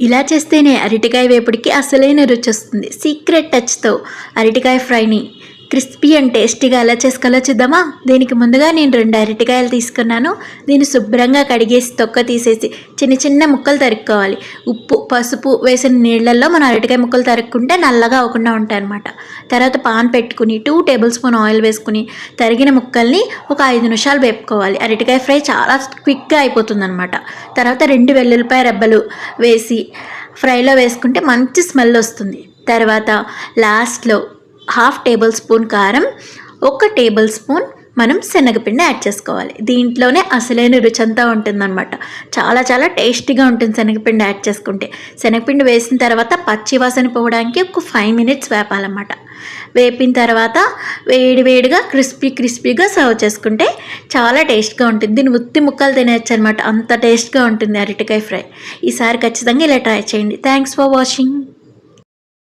ఇలా చేస్తేనే అరటికాయ వేపుడికి అసలైన రుచి వస్తుంది. సీక్రెట్ టచ్తో అరటికాయ ఫ్రైని క్రిస్పీ అండ్ టేస్టీగా ఎలా చేసుకోవాలో చూద్దామా దీనికి ముందుగా నేను రెండు అరటికాయలు తీసుకున్నాను. దీన్ని శుభ్రంగా కడిగేసి తొక్క తీసేసి చిన్న చిన్న ముక్కలు తరుక్కోవాలి. ఉప్పు పసుపు వేసిన నీళ్ళల్లో మనం అరటికాయ ముక్కలు తరుక్కుంటే నల్లగా అవ్వకుండా ఉంటాయి అనమాట తర్వాత పాన్ పెట్టుకుని టూ టేబుల్ స్పూన్ ఆయిల్ వేసుకుని తరిగిన ముక్కల్ని ఒక ఐదు నిమిషాలు వేపుకోవాలి. అరటికాయ ఫ్రై చాలా క్విక్గా అయిపోతుందన్నమాట తర్వాత రెండు వెల్లుల్లిపాయ రెబ్బలు వేసి ఫ్రైలో వేసుకుంటే మంచి స్మెల్ వస్తుంది. తర్వాత లాస్ట్లో హాఫ్ టేబుల్ స్పూన్ కారం ఒక టేబుల్ స్పూన్ మనం శనగపిండి యాడ్ చేసుకోవాలి. దీంట్లోనే అసలైన రుచి అంతా ఉంటుందన్నమాట. చాలా చాలా టేస్టీగా ఉంటుంది శనగపిండి యాడ్ చేసుకుంటే. శనగపిండి వేసిన తర్వాత పచ్చి వాసన పోవడానికి ఒక ఫైవ్ మినిట్స్ వేపాలన్నమాట. వేపిన తర్వాత వేడి వేడిగా క్రిస్పీ క్రిస్పీగా సర్వ్ చేసుకుంటే చాలా టేస్ట్గా ఉంటుంది. దీన్ని ఉత్తి ముక్కలు తినేయచ్చు అనమాట అంత టేస్ట్గా ఉంటుంది అరటికాయ ఫ్రై. ఈసారి ఖచ్చితంగా ఇలా ట్రై చేయండి. Thanks for watching